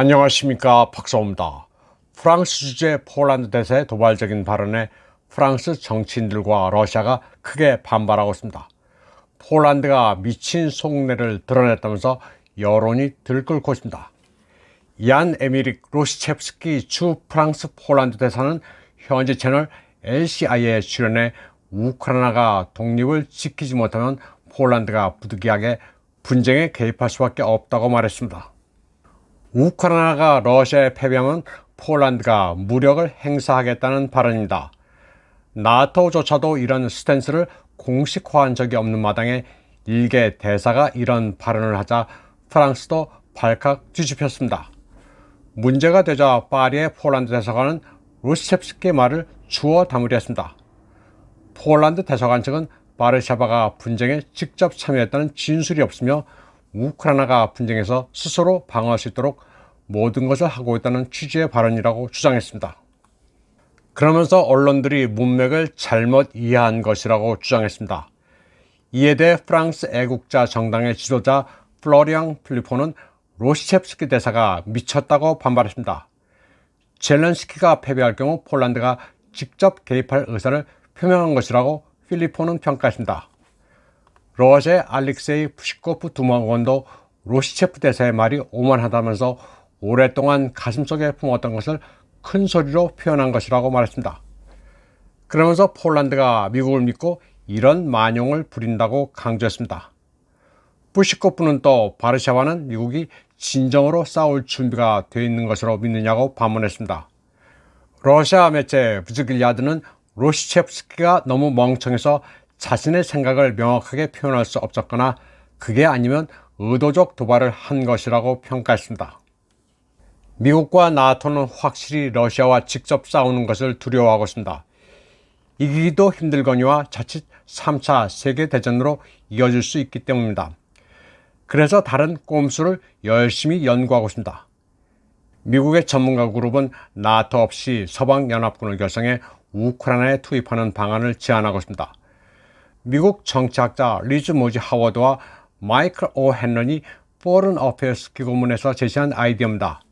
안녕하십니까 박사입니다. 프랑스 주재 폴란드 대사의 도발적인 발언에 프랑스 정치인들과 러시아가 크게 반발하고 있습니다. 폴란드가 미친 속내를 드러냈다면서 여론이 들끓고 있습니다. 얀 에미릭 로시체프스키 주 프랑스 폴란드 대사는 현지 채널 LCI에 출연해 우크라이나가 독립을 지키지 못하면 폴란드가 부득이하게 분쟁에 개입할 수밖에 없다고 말했습니다. 우크라이나가 러시아에 패배하면 폴란드가 무력을 행사하겠다는 발언입니다. 나토조차도 이런 스탠스를 공식화한 적이 없는 마당에 일개 대사가 이런 발언을 하자 프랑스도 발칵 뒤집혔습니다. 문제가 되자 파리의 폴란드 대사관은 루스체프스키의 말을 주워 담으려 했습니다. 폴란드 대사관 측은 바르샤바가 분쟁에 직접 참여했다는 진술이 없으며 우크라이나가 분쟁에서 스스로 방어할 수 있도록 모든 것을 하고 있다는 취지의 발언이라고 주장했습니다. 그러면서 언론들이 문맥을 잘못 이해한 것이라고 주장했습니다. 이에 대해 프랑스 애국자 정당의 지도자 플로리앙 필리포는 로시체프스키 대사가 미쳤다고 반발했습니다. 젤렌스키가 패배할 경우 폴란드가 직접 개입할 의사를 표명한 것이라고 필리포는 평가했습니다. 러시아의 알렉세이 푸시코프 두마원도 로시체프 대사의 말이 오만하다면서 오랫동안 가슴속에 품었던 것을 큰 소리로 표현한 것이라고 말했습니다. 그러면서 폴란드가 미국을 믿고 이런 만용을 부린다고 강조했습니다. 부시코프는 또 바르샤와는 미국이 진정으로 싸울 준비가 되어 있는 것으로 믿느냐고 반문했습니다. 러시아 매체 부즈길야드는 로시체프스키가 너무 멍청해서 자신의 생각을 명확하게 표현할 수 없었거나 그게 아니면 의도적 도발을 한 것이라고 평가했습니다. 미국과 나토는 확실히 러시아와 직접 싸우는 것을 두려워하고 있습니다. 이기기도 힘들거니와 자칫 3차 세계대전으로 이어질 수 있기 때문입니다. 그래서 다른 꼼수를 열심히 연구하고 있습니다. 미국의 전문가 그룹은 나토 없이 서방연합군을 결성해 우크라이나에 투입하는 방안을 제안하고 있습니다. 미국 정치학자 리즈 모지 하워드와 마이클 오 헨런이 포른 어페어스 기고문에서 제시한 아이디어입니다.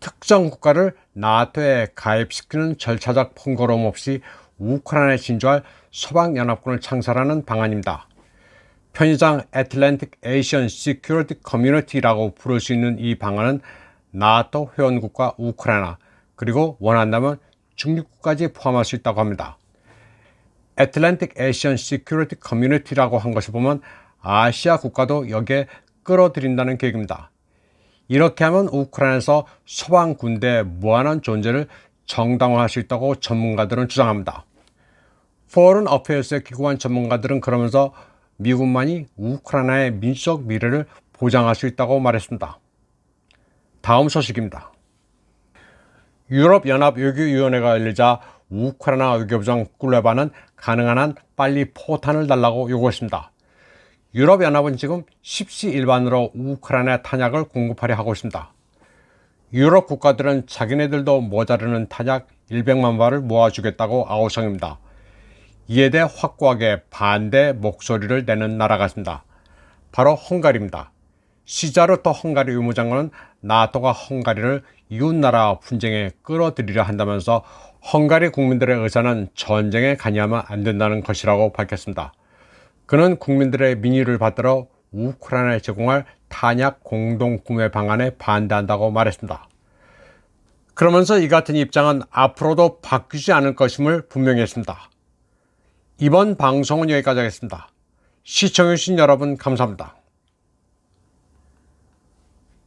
특정 국가를 나토에 가입시키는 절차적 번거로움 없이 우크라이나에 진주할 서방연합군을 창설하는 방안입니다. 편의상 애틀랜틱 에이션 시큐리티 커뮤니티라고 부를 수 있는 이 방안은 나토 회원국과 우크라이나 그리고 원한다면 중립국까지 포함할 수 있다고 합니다. 애틀랜틱 에이션 시큐리티 커뮤니티라고 한 것을 보면 아시아 국가도 여기에 끌어들인다는 계획입니다. 이렇게 하면 우크라이나에서 서방 군대의 무한한 존재를 정당화할 수 있다고 전문가들은 주장합니다. 포런 어페어스에 기고한 전문가들은 그러면서 미국만이 우크라이나의 민주적 미래를 보장할 수 있다고 말했습니다. 다음 소식입니다. 유럽연합 외교위원회가 열리자 우크라이나 외교부장 꿀레바는 가능한 한 빨리 포탄을 달라고 요구했습니다. 유럽연합은 지금 십시일반으로 우크라이나 탄약을 공급하려 하고 있습니다. 유럽 국가들은 자기네들도 모자르는 탄약 100만 발을 모아주겠다고 아우성입니다. 이에 대해 확고하게 반대 목소리를 내는 나라가 있습니다. 바로 헝가리입니다. 시자르토 헝가리 의무장관은 나토가 헝가리를 이웃나라 분쟁에 끌어들이려 한다면서 헝가리 국민들의 의사는 전쟁에 관여하면 안 된다는 것이라고 밝혔습니다. 그는 국민들의 민의를 받들어 우크라이나에 제공할 탄약 공동 구매 방안에 반대한다고 말했습니다. 그러면서 이 같은 입장은 앞으로도 바뀌지 않을 것임을 분명히 했습니다. 이번 방송은 여기까지 하겠습니다. 시청해주신 여러분 감사합니다.